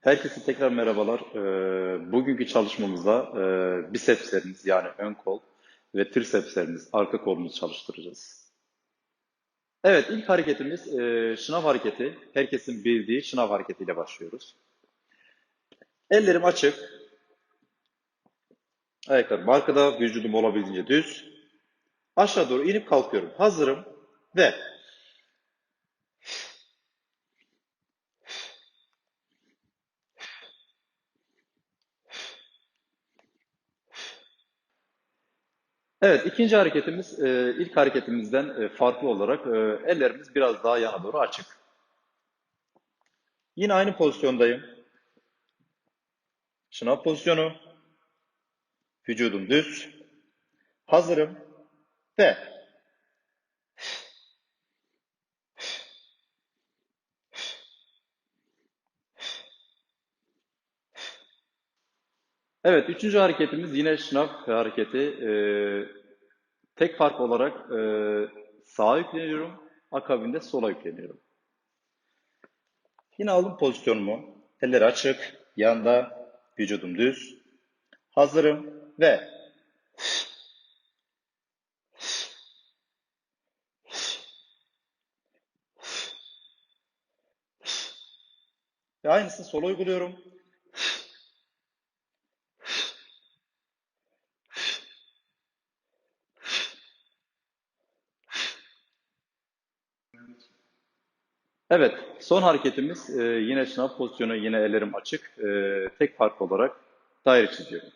Herkese tekrar merhabalar. Ee, bugünkü çalışmamızda e, bisepslerimiz yani ön kol ve trisepslerimiz, arka kolumuzu çalıştıracağız. Evet, ilk hareketimiz e, şınav hareketi. Herkesin bildiği şınav hareketiyle başlıyoruz. Ellerim açık. Ayaklarım arkada, vücudum olabildiğince düz. Aşağı doğru inip kalkıyorum. Hazırım ve Evet, ikinci hareketimiz e, ilk hareketimizden e, farklı olarak e, ellerimiz biraz daha yana doğru açık. Yine aynı pozisyondayım. Şınav pozisyonu. Vücudum düz. Hazırım. Ve Evet, üçüncü hareketimiz yine şınav hareketi. Ee, tek fark olarak e, sağa yükleniyorum, akabinde sola yükleniyorum. Yine aldım pozisyonumu. Eller açık, yanda, vücudum düz. Hazırım ve ve aynısını sola uyguluyorum. Evet, son hareketimiz e, yine şınav pozisyonu, yine ellerim açık. E, tek fark olarak daire çiziyorum.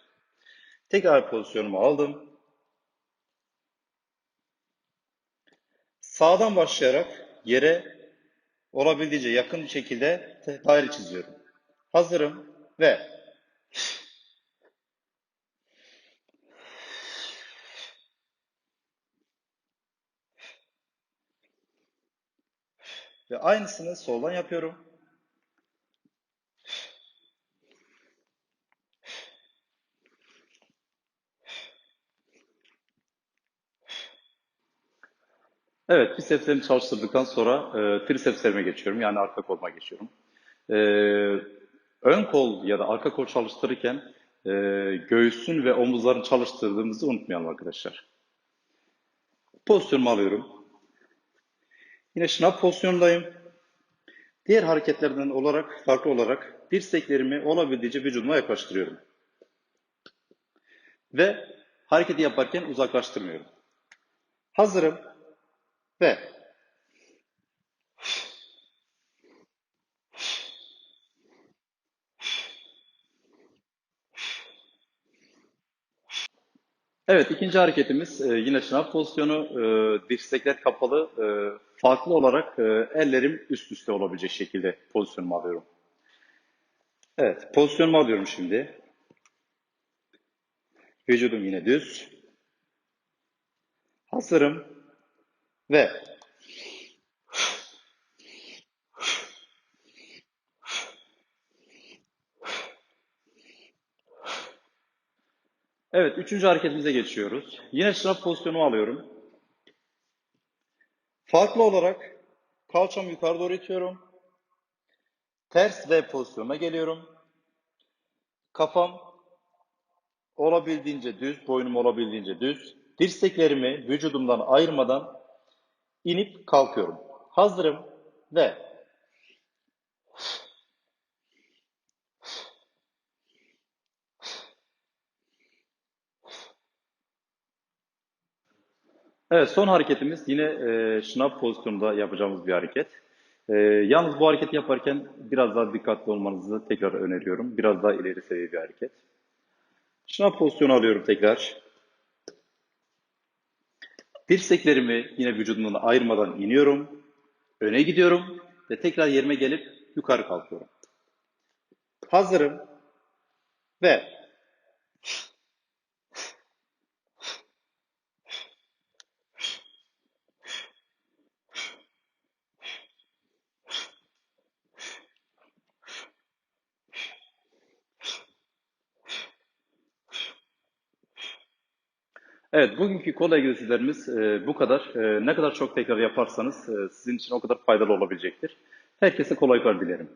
Tekrar pozisyonumu aldım. Sağdan başlayarak yere olabildiğince yakın bir şekilde daire çiziyorum. Hazırım ve Ve aynısını soldan yapıyorum. Evet, bisepslerimi çalıştırdıktan sonra e, trisepslerime geçiyorum. Yani arka koluma geçiyorum. E, ön kol ya da arka kol çalıştırırken e, göğsün ve omuzların çalıştırdığımızı unutmayalım arkadaşlar. Pozisyonumu alıyorum. Yine şınav pozisyondayım. Diğer hareketlerden olarak, farklı olarak dirseklerimi olabildiğince vücuduma yaklaştırıyorum. Ve hareketi yaparken uzaklaştırmıyorum. Hazırım ve Evet, ikinci hareketimiz e, yine şınav pozisyonu. E, dirsekler kapalı. E, farklı olarak e, ellerim üst üste olabilecek şekilde pozisyonumu alıyorum. Evet, pozisyonumu alıyorum şimdi. Vücudum yine düz. Hazırım. Ve Evet, üçüncü hareketimize geçiyoruz. Yine şınav pozisyonumu alıyorum. Farklı olarak kalçamı yukarı doğru itiyorum. Ters V pozisyonuna geliyorum. Kafam olabildiğince düz, boynum olabildiğince düz. Dirseklerimi vücudumdan ayırmadan inip kalkıyorum. Hazırım ve Evet, son hareketimiz yine e, şınav pozisyonunda yapacağımız bir hareket. E, yalnız bu hareketi yaparken biraz daha dikkatli olmanızı tekrar öneriyorum. Biraz daha ileri seviye bir hareket. Şınav pozisyonu alıyorum tekrar. Dirseklerimi yine vücudumdan ayırmadan iniyorum. Öne gidiyorum ve tekrar yerime gelip yukarı kalkıyorum. Hazırım ve Evet, bugünkü kol egzersizlerimiz e, bu kadar. E, ne kadar çok tekrar yaparsanız e, sizin için o kadar faydalı olabilecektir. Herkese kolaylıklar dilerim.